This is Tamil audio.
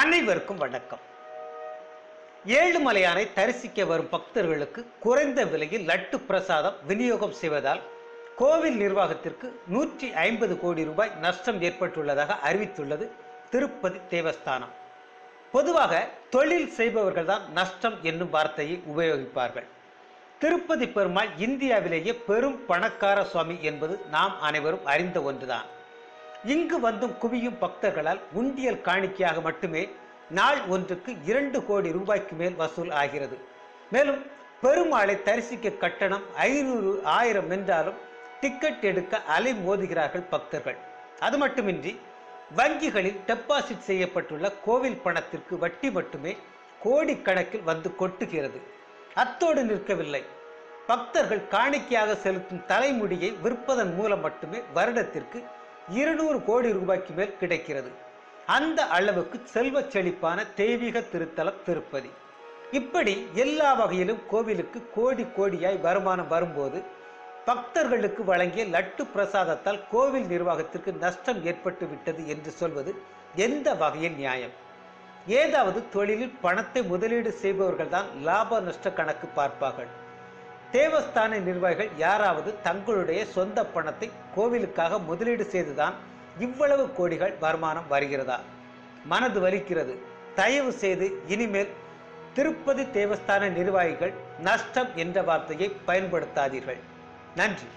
அனைவருக்கும் வணக்கம். ஏழுமலையானை தரிசிக்க வரும் பக்தர்களுக்கு குறைந்த விலையில் லட்டு பிரசாதம் விநியோகம் செய்வதால் கோவில் நிர்வாகத்திற்கு நூற்றி ஐம்பது கோடி ரூபாய் நஷ்டம் ஏற்பட்டுள்ளதாக அறிவித்துள்ளது திருப்பதி தேவஸ்தானம். பொதுவாக தொழில் செய்பவர்கள் தான் நஷ்டம் என்னும் வார்த்தையை உபயோகிப்பார்கள். திருப்பதி பெருமாள் இந்தியாவிலேயே பெரும் பணக்கார சுவாமி என்பது நாம் அனைவரும் அறிந்த ஒன்றுதான். இங்கு வந்தும் குவியும் பக்தர்களால் உண்டியல் காணிக்கையாக மட்டுமே நாள் ஒன்றுக்கு இரண்டு கோடி ரூபாய்க்கு மேல் வசூல் ஆகிறது. மேலும் பெருமாளை தரிசிக்க கட்டணம் ஐநூறு ஆயிரம் என்றாலும் டிக்கெட் எடுக்க அலை மோதுகிறார்கள் பக்தர்கள். அது மட்டுமின்றி வங்கிகளில் டெபாசிட் செய்யப்பட்டுள்ள கோவில் பணத்திற்கு வட்டி மட்டுமே கோடிக்கணக்கில் வந்து கொட்டுகிறது. அத்தோடு நிற்கவில்லை. பக்தர்கள் காணிக்கையாக செலுத்தும் தலைமுடியை விற்பதன் மூலம் மட்டுமே வருடத்திற்கு இருநூறு கோடி ரூபாய்க்கு மேல் கிடைக்கிறது. அந்த அளவுக்கு செல்வச் செழிப்பான தெய்வீக திருத்தலம் திருப்பதி. இப்படி எல்லா வகையிலும் கோவிலுக்கு கோடி கோடியாய் வருமானம் வரும்போது பக்தர்களுக்கு வழங்கிய லட்டு பிரசாதத்தால் கோவில் நிர்வாகத்திற்கு நஷ்டம் ஏற்பட்டு விட்டது என்று சொல்வது எந்த வகையில் நியாயம்? ஏதாவது தொழிலில் பணத்தை முதலீடு செய்பவர்கள் தான் லாப நஷ்ட கணக்கு பார்ப்பார்கள். தேவஸ்தான நிர்வாகிகள் யாராவது தங்களுடைய சொந்த பணத்தை கோவிலுக்காக முதலீடு செய்துதான் இவ்வளவு கோடிகள் வருமானம் வருகிறதா? மனது வலிக்கிறது. தயவு செய்து இனிமேல் திருப்பதி தேவஸ்தான நிர்வாகிகள் நஷ்டம் என்ற வார்த்தையை பயன்படுத்தாதீர்கள். நன்றி.